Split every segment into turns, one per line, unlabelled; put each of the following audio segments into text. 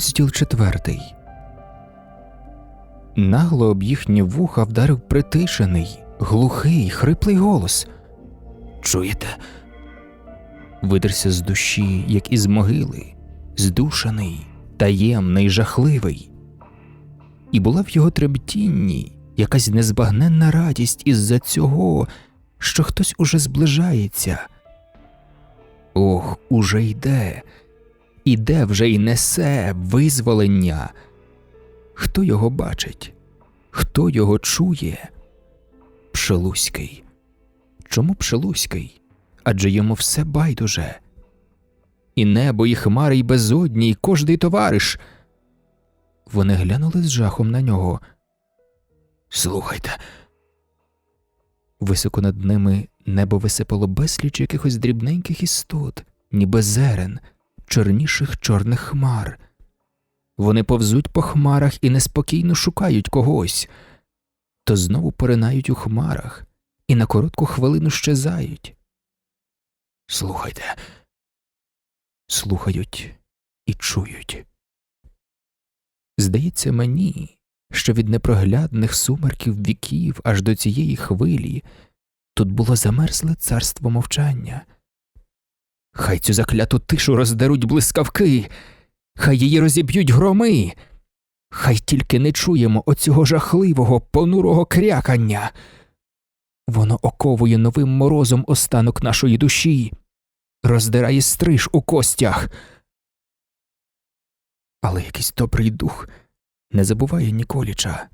Розділ четвертий. Нагло об їхні вуха вдарив притишений, глухий, хриплий голос. Чуєте? Видерся з душі, як із могили, здушений, таємний, жахливий. І була в його трептінні якась незбагненна радість із-за цього, що хтось уже зближається. Ох, уже йде, іде вже й несе визволення. Хто його бачить? Хто його чує? Пшелуський. Чому Пшелуський? Адже йому все байдуже. І небо, і хмари, і безодні, і кожний товариш. Вони глянули з жахом на нього. Слухайте. Високо над ними небо висипало безліч якихось дрібненьких істот, ніби зерен, чорніших чорних хмар. Вони повзуть по хмарах і неспокійно шукають когось, то знову поринають у хмарах і на коротку хвилину щезають. Слухайте, слухають і чують. Здається мені, що від непроглядних сумерків віків аж до цієї хвилі тут було замерзле царство мовчання. Хай цю закляту тишу роздеруть блискавки, хай її розіб'ють громи, хай тільки не чуємо оцього жахливого, понурого крякання. Воно оковує новим морозом останок нашої душі, роздирає стриж у костях. Але якийсь добрий дух не забуває Ніколіча,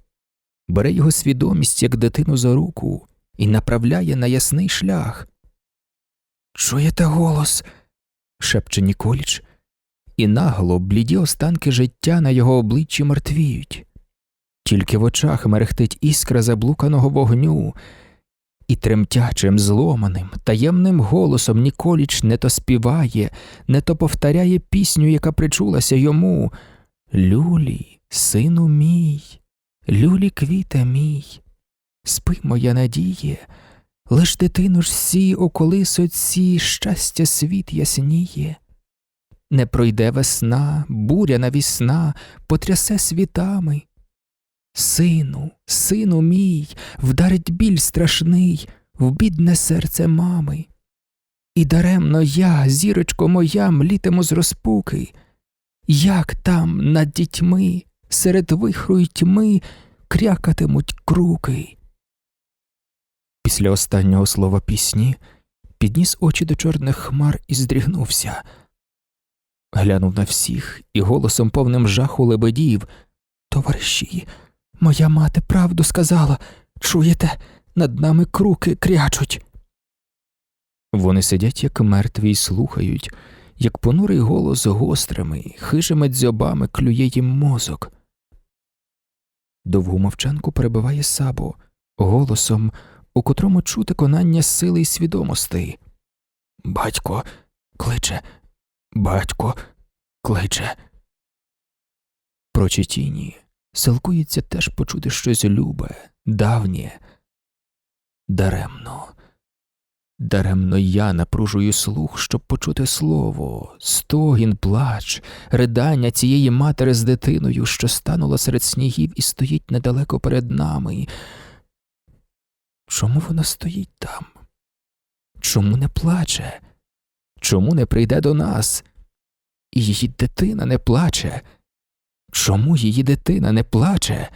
бере його свідомість як дитину за руку і направляє на ясний шлях. Чуєте голос? шепче Ніколіч, і нагло бліді останки життя на його обличчі мертвіють. Тільки в очах мерехтить іскра заблуканого вогню, і тремтячим, зломаним, таємним голосом Ніколіч не то співає, не то повторяє пісню, яка причулася йому. Люлі, сину мій, люлі квіте мій, спи, моя надіє, лиш дитину ж сі у колисоці щастя світ ясніє. Не пройде весна, буря навісна, потрясе світами. Сину, сину мій, вдарить біль страшний в бідне серце мами. І даремно я, зірочко моя, млітиму з розпуки. Як там над дітьми, серед вихру й тьми крякатимуть круки. Після останнього слова пісні підніс очі до чорних хмар і здрігнувся. Глянув на всіх і голосом повним жаху лебедів Товариші, моя мати правду сказала. Чуєте, над нами круки крячуть. Вони сидять, як мертві, й слухають, як понурий голос гострими, хижими дзьобами клює їм мозок. Довгу мовчанку перебиває сабо голосом, у котрому чути конання сили й свідомості. Батько кличе, батько кличе. Прочі тіні силкується теж почути щось любе, давнє. Даремно. Даремно я напружую слух, щоб почути слово, стогін, плач, ридання цієї матери з дитиною, що станула серед снігів і стоїть недалеко перед нами. Чому вона стоїть там? Чому не плаче? Чому не прийде до нас? Її дитина не плаче. Чому її дитина не плаче?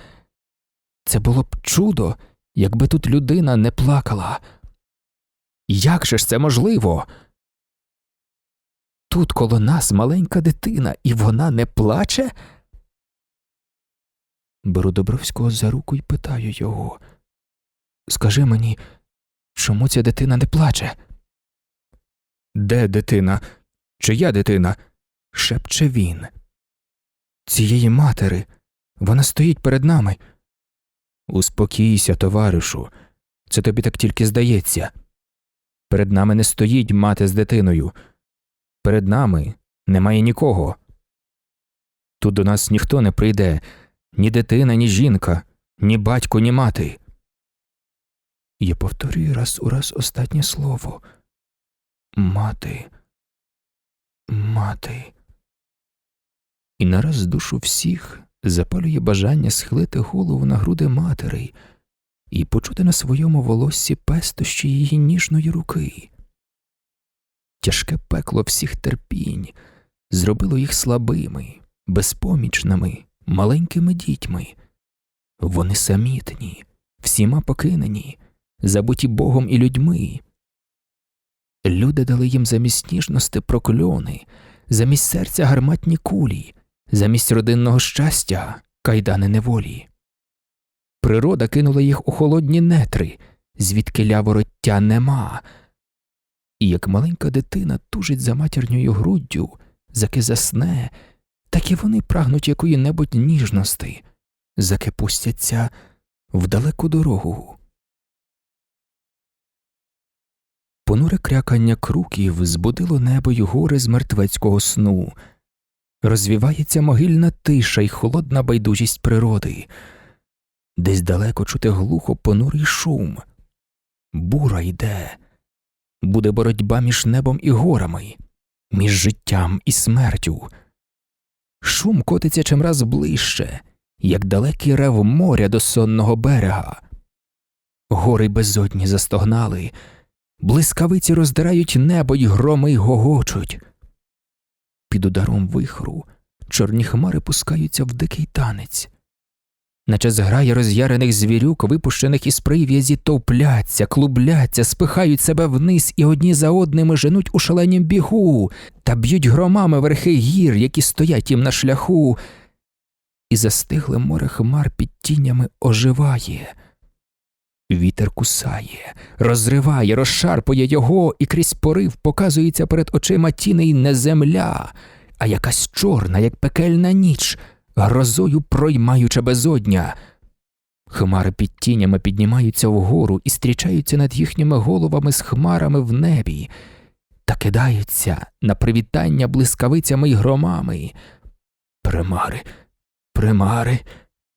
Це було б чудо, якби тут людина не плакала. Як же ж це можливо? Тут коло нас маленька дитина, і вона не плаче? Беру Добровського за руку і питаю його Скажи мені, чому ця дитина не плаче? Де дитина? Чия дитина? шепче він. Цієї матери. Вона стоїть перед нами. Успокійся, товаришу, це тобі так тільки здається. Перед нами не стоїть мати з дитиною. Перед нами немає нікого. Тут до нас ніхто не прийде ні дитина, ні жінка, ні батько, ні мати. Я повторюю раз у раз останнє слово мати, мати. і нараз душу всіх запалює бажання схилити голову на груди матері і почути на своєму волоссі пестощі її ніжної руки. Тяжке пекло всіх терпінь зробило їх слабими, безпомічними, маленькими дітьми. Вони самітні, всіма покинені, забуті Богом і людьми. Люди дали їм замість ніжності прокльони, замість серця гарматні кулі, замість родинного щастя кайдани неволі. Природа кинула їх у холодні нетри, звідки лявороття нема. І як маленька дитина тужить за матірньою груддю, заки засне, так і вони прагнуть якої небудь ніжності, заки пустяться в далеку дорогу. Понуре крякання круків збудило небо й гори з мертвецького сну. Розвівається могильна тиша й холодна байдужість природи. Десь далеко чути глухо понурий шум. Бура йде. Буде боротьба між небом і горами, між життям і смертю. Шум котиться чимраз ближче, як далекий рев моря до сонного берега. Гори безодні застогнали, блискавиці роздирають небо й громи й гогочуть. Під ударом вихру чорні хмари пускаються в дикий танець, наче зграє роз'ярених звірюк, випущених із прив'язі, товпляться, клубляться, спихають себе вниз і одні за одними женуть у шаленім бігу та б'ють громами верхи гір, які стоять їм на шляху, і застигле море хмар під тінями оживає. Вітер кусає, розриває, розшарпує його, і крізь порив показується перед очима тіней не земля, а якась чорна, як пекельна ніч, грозою проймаюча безодня. Хмари під тінями піднімаються вгору і стрічаються над їхніми головами з хмарами в небі та кидаються на привітання блискавицями й громами. Примари, примари,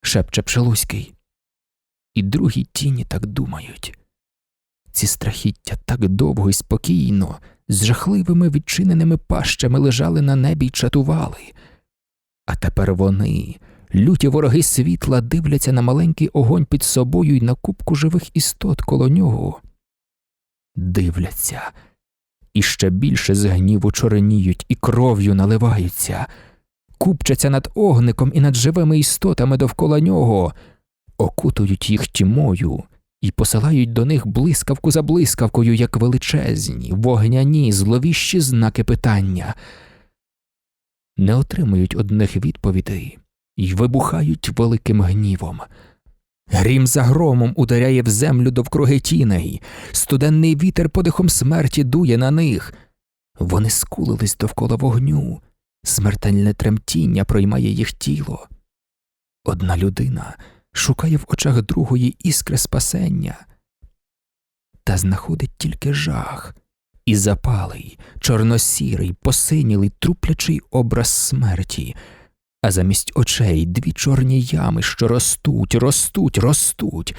шепче Пшелуський. І другі тіні так думають. Ці страхіття так довго і спокійно, з жахливими відчиненими пащами лежали на небі й чатували. А тепер вони, люті вороги світла, дивляться на маленький огонь під собою й на купку живих істот коло нього. Дивляться, і ще більше з гніву чореніють і кров'ю наливаються, купчаться над огником і над живими істотами довкола нього, окутують їх тьмою і посилають до них блискавку за блискавкою, як величезні, вогняні, зловіщі знаки питання не отримують одних відповідей і вибухають великим гнівом. Грім за громом ударяє в землю довкруги тіней, студенний вітер подихом смерті дує на них. Вони скулились довкола вогню, смертельне тремтіння проймає їх тіло. Одна людина шукає в очах другої іскри спасення, та знаходить тільки жах і запалий, чорносірий, посинілий, труплячий образ смерті, а замість очей дві чорні ями, що ростуть, ростуть, ростуть,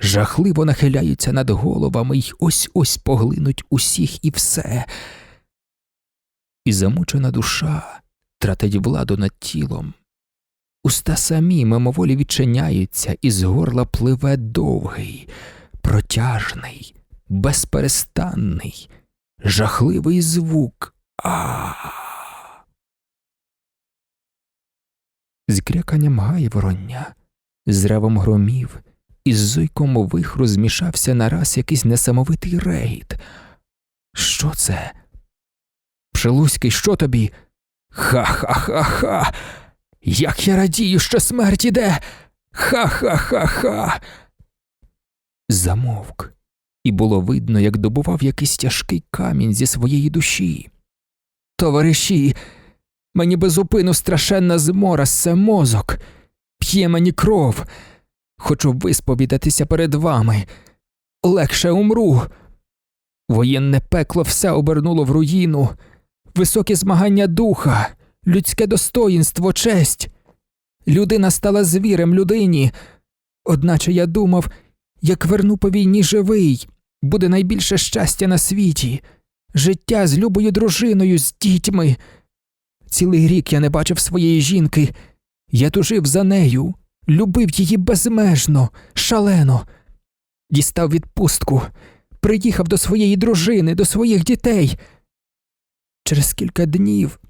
жахливо нахиляються над головами й ось ось поглинуть усіх і все. І замучена душа тратить владу над тілом. Уста самі мимоволі відчиняються, і з горла пливе довгий, протяжний, безперестанний, жахливий звук. А. З кряканням гайвороння, з ревом громів, із зойком вихру змішався нараз якийсь несамовитий рейд. Що це? Пшелуський, що тобі? Ха-ха-ха-ха. Як я радію, що смерть іде. Ха-ха-ха-ха. Замовк і було видно, як добував якийсь тяжкий камінь зі своєї душі. Товариші, мені безупину страшенна змора ссе мозок, п'є мені кров. Хочу висповідатися перед вами. Легше умру. Воєнне пекло все обернуло в руїну, високе змагання духа, людське достоїнство, честь. Людина стала звірем людині, одначе я думав, як верну по війні живий, буде найбільше щастя на світі, життя з любою дружиною, з дітьми. Цілий рік я не бачив своєї жінки. Я тужив за нею, любив її безмежно, шалено. Дістав відпустку, приїхав до своєї дружини, до своїх дітей. Через кілька днів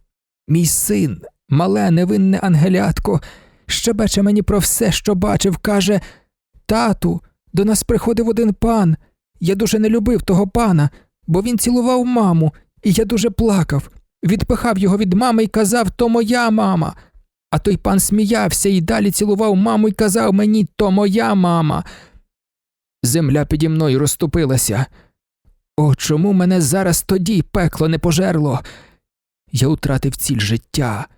мій син, мале невинне ангелятко, щебече мені про все, що бачив, каже Тату, до нас приходив один пан. Я дуже не любив того пана, бо він цілував маму, і я дуже плакав. Відпихав його від мами і казав то моя мама. А той пан сміявся і далі цілував маму і казав мені то моя мама. Земля піді мною розступилася. О, чому мене зараз тоді пекло не пожерло? Я втратив ціль життя.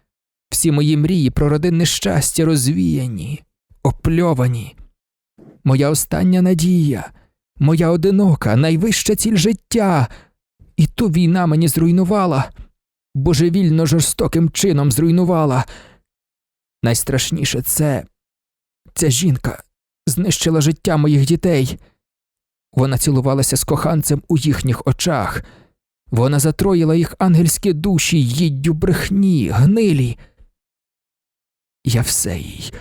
Всі мої мрії про родинне щастя розвіяні, опльовані. Моя остання надія, моя одинока, найвища ціль життя. І ту війна мені зруйнувала, божевільно жорстоким чином зруйнувала. Найстрашніше це ця жінка знищила життя моїх дітей. Вона цілувалася з коханцем у їхніх очах. Вона затроїла їх ангельські душі їддю брехні, гнилі. Я все їй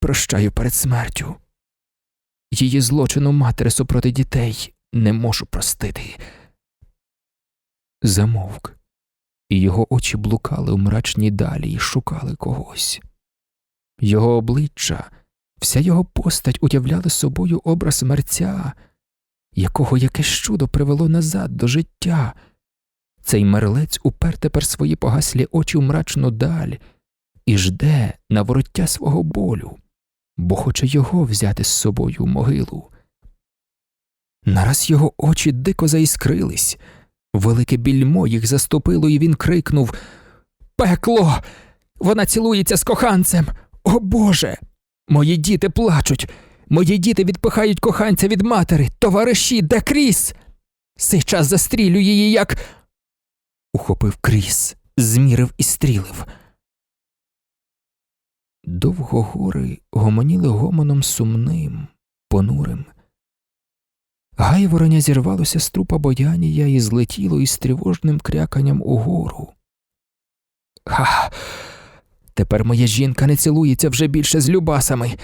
прощаю перед смертю. Її злочину матері супроти дітей не можу простити. Замовк, і його очі блукали у мрачній далі і шукали когось. Його обличчя, вся його постать уявляли собою образ мерця, якого якесь чудо привело назад до життя. Цей мерлець упер тепер свої погаслі очі в мрачну даль і жде на вороття свого болю, бо хоче його взяти з собою в могилу. Нараз його очі дико заіскрились, велике більмо їх заступило, і він крикнув Пекло! Вона цілується з коханцем! О Боже! Мої діти плачуть! Мої діти відпихають коханця від матері, товариші, де Кріс? Сей час застрілю її, як. Ухопив Кріс, змірив і стрілив. Довго гори гомоніли гомоном сумним, понурим. Гайвороня зірвалося з трупа боянія і злетіло із тривожним кряканням угору. Ха. Тепер моя жінка не цілується вже більше з любасами.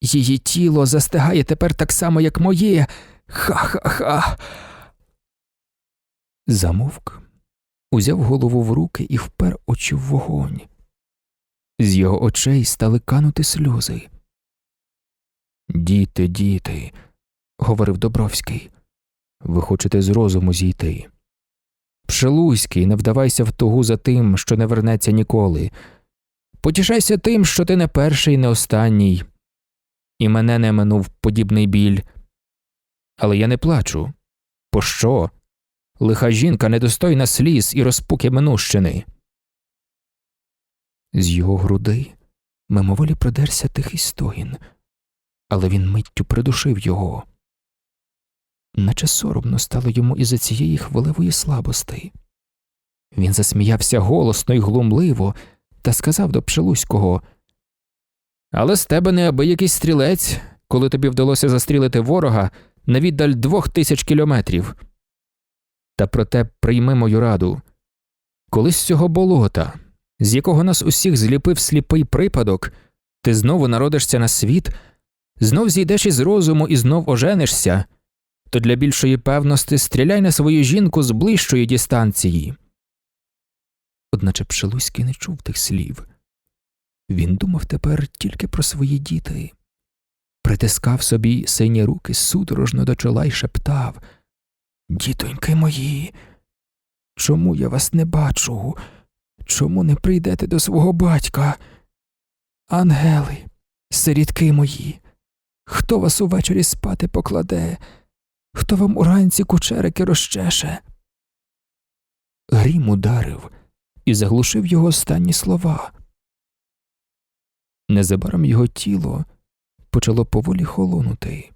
Її тіло застигає тепер так само, як моє. Ха-ха-ха. Замовк, узяв голову в руки і впер очі в вогонь. З його очей стали канути сльози. Діти, діти, говорив Добровський, ви хочете з розуму зійти. Пшелуйський, не вдавайся в тугу за тим, що не вернеться ніколи. Потішайся тим, що ти не перший, не останній, і мене не минув подібний біль. Але я не плачу. Пощо? Лиха жінка недостойна сліз і розпуки минущини. З його груди мимоволі продерся тихий стогін, але він миттю придушив його. Наче соромно стало йому із за цієї хвилевої слабости. Він засміявся голосно й глумливо та сказав до Пшелуського Але з тебе неабиякий стрілець, коли тобі вдалося застрілити ворога на віддаль двох тисяч кілометрів. Та проте прийми мою раду. Коли з цього болота, з якого нас усіх зліпив сліпий припадок, ти знову народишся на світ, знов зійдеш із розуму і знов оженишся, то для більшої певності стріляй на свою жінку з ближчої дистанції. Одначе Пшелуський не чув тих слів. Він думав тепер тільки про свої діти, притискав собі сині руки судорожно до чола й шептав Дітоньки мої, чому я вас не бачу? Чому не прийдете до свого батька? Ангели, сирітки мої, хто вас увечері спати покладе, хто вам уранці кучерики розчеше? Грім ударив і заглушив його останні слова. Незабаром його тіло почало поволі холонути,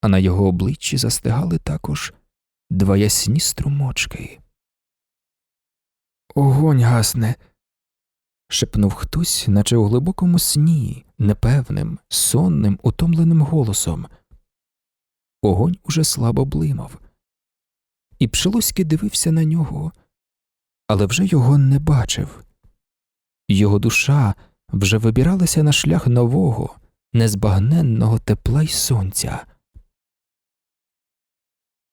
а на його обличчі застигали також два ясні струмочки. Огонь гасне. шепнув хтось, наче у глибокому сні, непевним, сонним, утомленим голосом. Огонь уже слабо блимав, і Пшелуський дивився на нього, але вже його не бачив. Його душа вже вибиралася на шлях нового, незбагненного тепла й сонця.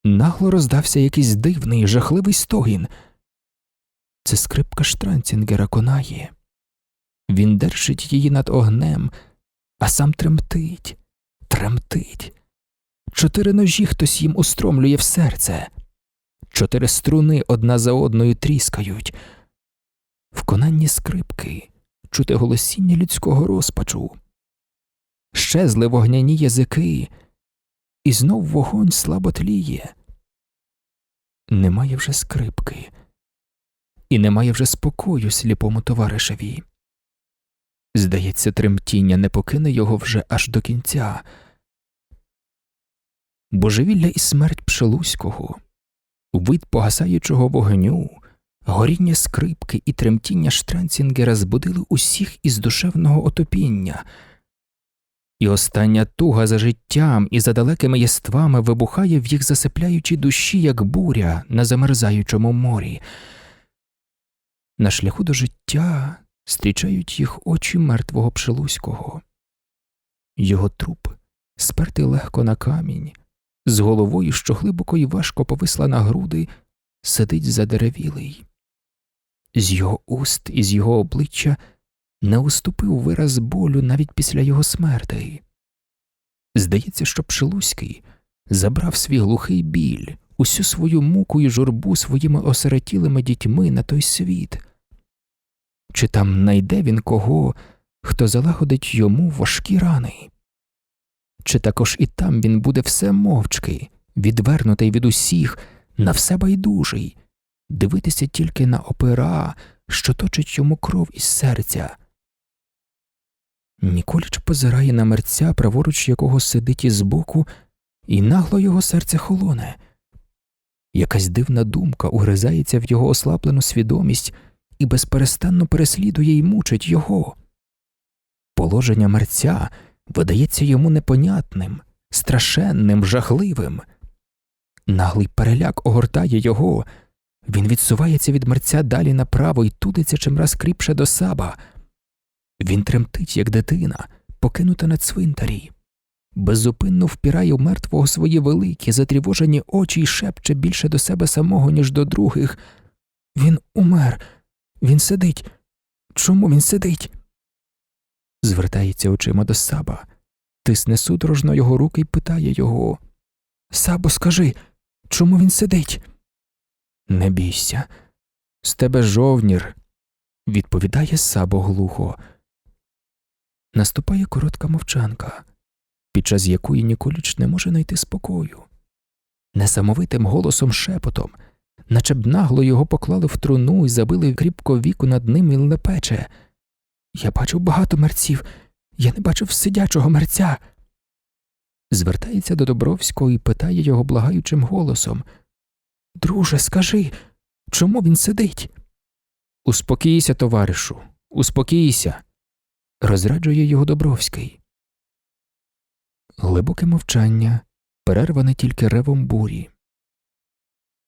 Нагло роздався якийсь дивний, жахливий стогін. Це скрипка Штранцінгера конає. Він держить її над огнем, а сам тремтить, тремтить. Чотири ножі хтось їм устромлює в серце, чотири струни одна за одною тріскають. В конанні скрипки чути голосіння людського розпачу. Щезли вогняні язики, і знов вогонь слабо тліє. Немає вже скрипки, і немає вже спокою сліпому товаришеві. Здається, тремтіння не покине його вже аж до кінця. Божевілля і смерть Пшелуського, вид погасаючого вогню, горіння скрипки і тремтіння Штранцінгера збудили усіх із душевного отопіння, і остання туга за життям і за далекими єствами вибухає в їх засипляючій душі, як буря на замерзаючому морі. На шляху до життя зустрічають їх очі мертвого Пшелуського. Його труп спертий легко на камінь, з головою, що глибоко і важко повисла на груди, сидить задеревілий. З його уст і з його обличчя не уступив вираз болю навіть після його смерти. Здається, що Пшелуський забрав свій глухий біль, усю свою муку і журбу своїми осиротілими дітьми на той світ. Чи там найде він кого, хто залагодить йому важкі рани? Чи також і там він буде все мовчки, відвернутий від усіх, на все байдужий, дивитися тільки на опера, що точить йому кров із серця? Ніколіч позирає на мерця, праворуч якого сидить із боку, і нагло його серце холоне. Якась дивна думка угризається в його ослаблену свідомість і безперестанно переслідує і мучить його. Положення мерця видається йому непонятним, страшенним, жахливим. Наглий переляк огортає його, він відсувається від мерця далі направо і тудиться чимраз кріпше до саба. Він тремтить, як дитина, покинута на цвинтарі, беззупинно впірає в мертвого свої великі, затрівожені очі і шепче більше до себе самого, ніж до других. Він умер, він сидить. Чому він сидить? Звертається очима до саба, тисне судорожно його руки і питає його Сабо, скажи, чому він сидить? Не бійся, з тебе жовнір, відповідає сабо глухо. Наступає коротка мовчанка, під час якої Ніколіч не може знайти спокою. Несамовитим голосом шепотом, наче б нагло його поклали в труну і забили кріпко віку над ним і лепече. Я бачив багато мерців, я не бачив сидячого мерця. Звертається до Добровського і питає його благаючим голосом Друже, скажи, чому він сидить? Успокійся, товаришу, успокійся розраджує його Добровський. Глибоке мовчання, перерване тільки ревом бурі.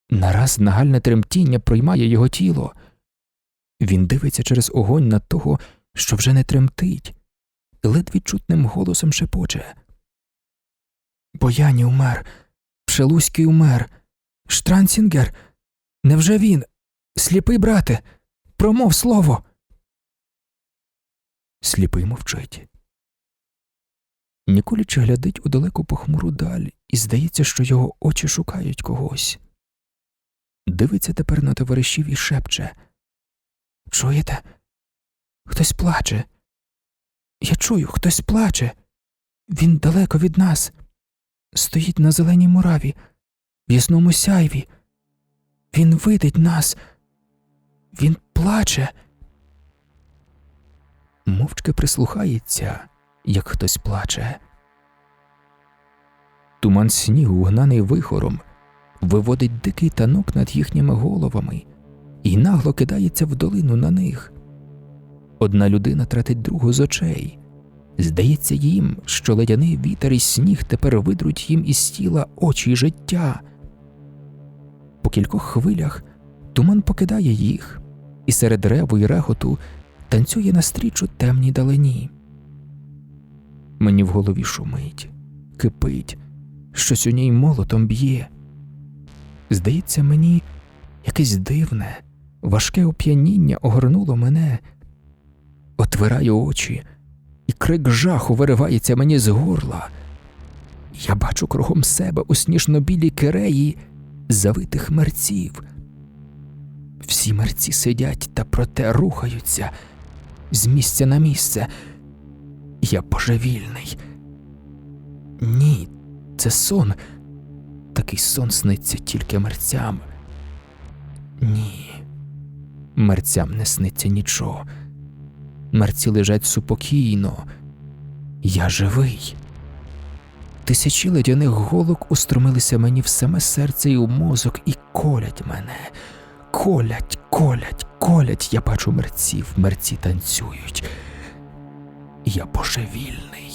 Нараз нагальне тремтіння проймає його тіло. Він дивиться через огонь на того, що вже не тремтить, і ледве чутним голосом шепоче. Бояні умер, Пшелуський умер, Штранцінгер. Невже він? Сліпий брате, промов слово. Сліпий мовчить. Ніколіч глядить у далеку похмуру даль, і здається, що його очі шукають когось. Дивиться тепер на товаришів і шепче Чуєте? Хтось плаче. Я чую, хтось плаче. Він далеко від нас. Стоїть на зеленій мураві, в сяйві. Він видить нас. Він плаче мовчки прислухається, як хтось плаче. Туман снігу, гнаний вихором, виводить дикий танок над їхніми головами і нагло кидається в долину на них. Одна людина тратить другу з очей. Здається їм, що ледяний вітер і сніг тепер видруть їм із тіла очі й життя. Кількох хвилях Туман покидає їх, і серед реву й реготу танцює настріч у темній далині. Мені в голові шумить, кипить, щось у ній молотом б'є. Здається, мені якесь дивне, важке оп'яніння огорнуло мене. Отвираю очі, і крик жаху виривається мені з горла. Я бачу кругом себе у сніжно-білій киреї завитих мерців. Всі мерці сидять та проте рухаються з місця на місце. Я божевільний. Ні, це сон. Такий сон сниться тільки мерцям. Ні, мерцям не сниться нічого. Мерці лежать супокійно. Я живий. Тисячі ледяних голок устромилися мені в саме серце і у мозок і колять мене. Колять, колять, колять. Я бачу мерців, мерці танцюють. Я божевільний.